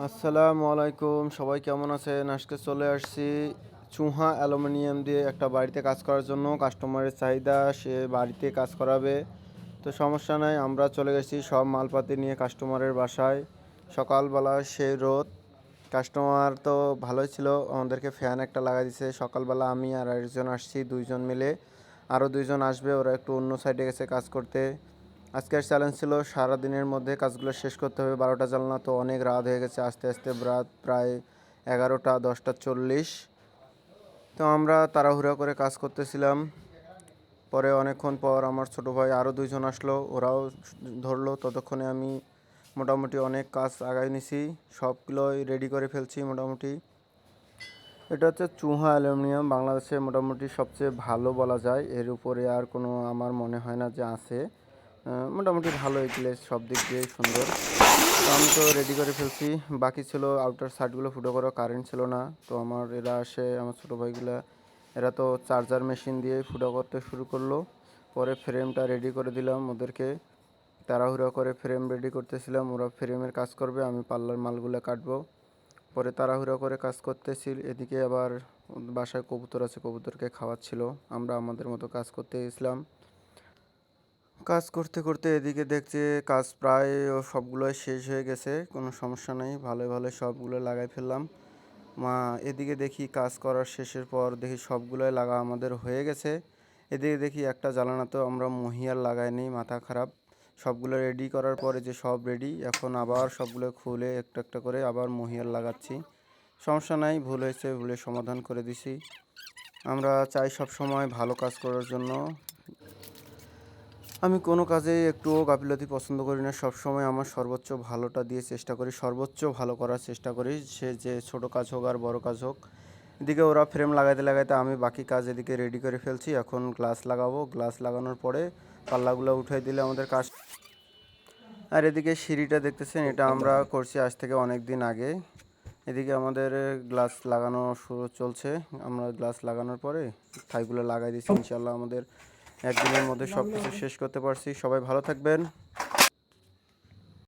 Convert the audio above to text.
আসসালামু আলাইকুম, সবাই কেমন আছেন? আজকে চলে আসছি চুহা অ্যালুমিনিয়াম দিয়ে একটা বাড়িতে কাজ করার জন্য। কাস্টমারের চাহিদা, সে বাড়িতে কাজ করাবে। তো সমস্যা নাই, আমরা চলে গেছি সব মালপাতি নিয়ে কাস্টমারের বাসায়। সকালবেলা সেই রোদ। কাস্টমার তো ভালোই ছিল, আমাদেরকে ফ্যান একটা লাগাই দিছে। সকালবেলা আমি আর একজন আসছি, দুইজন মিলে। আরও দুইজন আসবে, ওরা একটু অন্য সাইডে গেছে কাজ করতে। আজকের চ্যালেঞ্জ ছিল সারা দিনের মধ্যে কাজগুলো শেষ করতে হবে। বারোটা জ্বালনা তো অনেক রাত হয়ে গেছে, আস্তে আস্তে রাত প্রায় এগারোটা, দশটা চল্লিশ। তো আমরা তাড়াহুড়া করে কাজ করতেছিলাম। পরে অনেকক্ষণ পর আমার ছোট ভাই আরও দুইজন আসলো, ওরাও ধরলো। ততক্ষণে আমি মোটামুটি অনেক কাজ আগাই নিছি, সবগুলোই রেডি করে ফেলছি মোটামুটি। এটা হচ্ছে চুহা অ্যালুমিনিয়াম, বাংলাদেশে মোটামুটি সবচেয়ে ভালো বলা যায়। এর উপরে আর কোনো আমার মনে হয় না যে আছে। মোটামুটি ভালো এগুলো সব দিক দিয়ে সুন্দর। তো আমি তো রেডি করে ফেলছি। বাকি ছিল আউটার সাইডগুলো ফুটো করা কারেন্ট ছিল না। তো আমার এরা আসে, আমার ছোটো ভাইগুলা, এরা তো চার্জার মেশিন দিয়ে ফুটো করতে শুরু করল। পরে ফ্রেমটা রেডি করে দিলাম ওদেরকে। তাড়াহুড়ো করে ফ্রেম রেডি করতেছিলাম, ওরা ফ্রেমের কাজ করবে, আমি পাল্লার মালগুলো কাটবো। পরে তাড়াহুড়ো করে কাজ করতেছি, এদিকে আবার বাসায় কবুতর আছে, কবুতরকে খাওয়াচ্ছিল। আমরা আমাদের মতো কাজ করতে গেছিলাম। কাজ করতে করতে এদিকে দেখছে কাজ প্রায় ও সবগুলোই শেষ হয়ে গেছে, কোনো সমস্যা নেই ভালো ভালো সবগুলো লাগাই ফেললাম। মা, এদিকে দেখি কাজ করার শেষের পর দেখি সবগুলোই লাগা আমাদের হয়ে গেছে। এদিকে দেখি একটা জ্বালানা তো আমরা মহিয়ার লাগাইনি মাথা খারাপ। সবগুলো রেডি করার পরে যে সব রেডি এখন আবার সবগুলো খুলে একটা একটা করে আবার মহিয়ার লাগাচ্ছি। সমস্যা নাই, ভুল হয়েছে, ভুলের সমাধান করে দিছি। আমরা চাই সব সময় ভালো কাজ করার জন্য। আমি কোনো কাজে একটুও গাফিলতি পছন্দ করি না। সবসময় আমার সর্বোচ্চ ভালোটা দিয়ে চেষ্টা করি সর্বোচ্চ ভালো করার চেষ্টা করি। সে যে ছোট কাজ হোক আর বড় কাজ হোক এদিকে ওরা ফ্রেম লাগাইতে লাগাইতে আমি বাকি কাজ এদিকে রেডি করে ফেলছি। এখন গ্লাস লাগাবো। গ্লাস লাগানোর পরে পাল্লাগুলো উঠাই দিলে আমাদের কাজ আর এদিকে সিঁড়িটা দেখতেছেন এটা আমরা করছি আজ থেকে অনেক দিন আগে। এদিকে আমাদের গ্লাস লাগানো শুরু চলছে। আমরা গ্লাস লাগানোর পরে থাইগুলো লাগাই দিচ্ছি ইনশাল্লাহ আমাদের একদিনের মধ্যে সব কিছু শেষ করতে পারছি। সবাই ভালো থাকবেন।